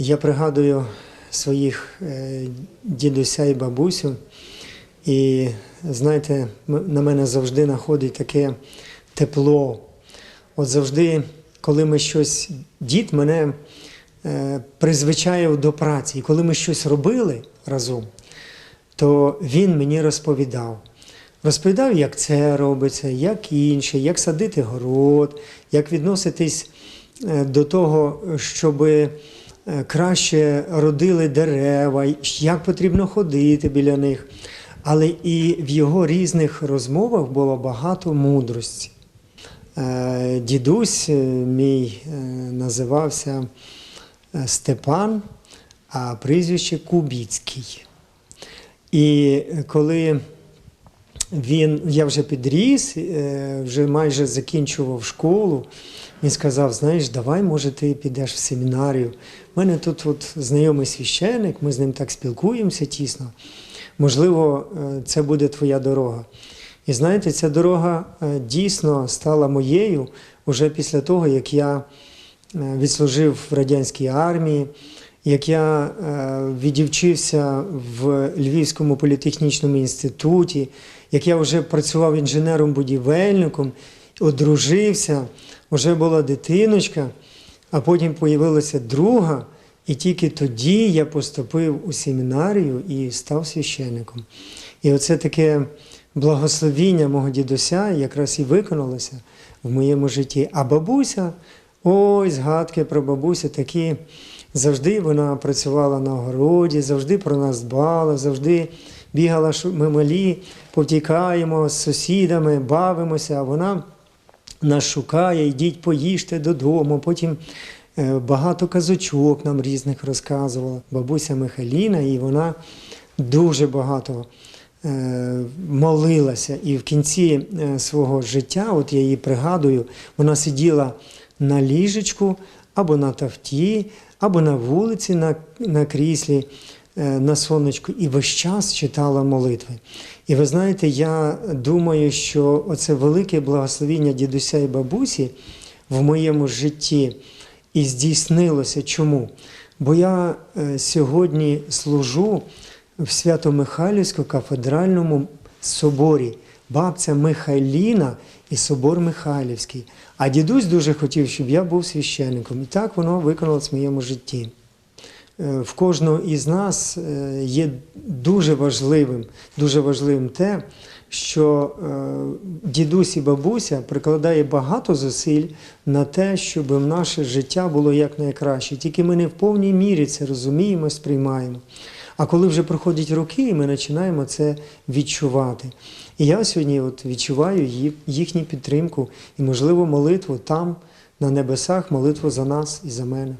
Я пригадую своїх е, дідуся і бабусю, і знаєте, на мене завжди находить таке тепло. От завжди, коли ми щось, дід мене е, призвичаїв до праці, і коли ми щось робили разом, то він мені розповідав. Розповідав, як це робиться, як інше, як садити город, як відноситись е, до того, щоб е, краще родили дерева, як потрібно ходити біля них. Але і в його різних розмовах було багато мудрості. Е, Дідусь е, мій е, називався е, Степан, а прізвище Кубіцький. І коли він, я вже підріс, е, вже майже закінчував школу. Він сказав: знаєш, давай, може, ти підеш в семінарію. У мене тут от знайомий священник, ми з ним так спілкуємося тісно. Можливо, е, це буде твоя дорога. І знаєте, ця дорога е, дійсно стала моєю уже після того, як я відслужив в радянській армії, як я е, відівчився в Львівському політехнічному інституті, як я вже працював інженером-будівельником, одружився, вже була дитиночка, а потім появилася друга, і тільки тоді я поступив у семінарію і став священником. І оце таке благословіння мого дідуся якраз і виконалося в моєму житті. А бабуся, ой, згадки про бабусю такі. Завжди вона працювала на огороді, завжди про нас дбала, завжди бігала, ми малі, повтікаємо з сусідами, бавимося, а вона нас шукає, йдіть, поїжте додому. Потім е, багато казочок нам різних розказувала. Бабуся Михайліна, і вона дуже багато е, молилася. І в кінці е, свого життя, от я її пригадую, вона сиділа на ліжечку або на тафті, або на вулиці на, на кріслі, е, на сонечку, і весь час читала молитви. І ви знаєте, я думаю, що оце велике благословіння дідуся і бабусі в моєму житті і здійснилося. Чому? Бо я е, сьогодні служу в Свято-Михайлівському кафедральному соборі, бабця Михайліна і собор Михайлівський. А дідусь дуже хотів, щоб я був священником. І так воно виконалось в моєму житті. Е, В кожного із нас е, є дуже важливим, дуже важливим те, що е, дідусь і бабуся прикладає багато зусиль на те, щоб наше життя було якнайкраще. Тільки ми не в повній мірі це розуміємо, сприймаємо. А коли вже проходять роки, ми починаємо це відчувати. І я сьогодні от відчуваю їхню підтримку і, можливо, молитву там, на небесах, молитву за нас і за мене.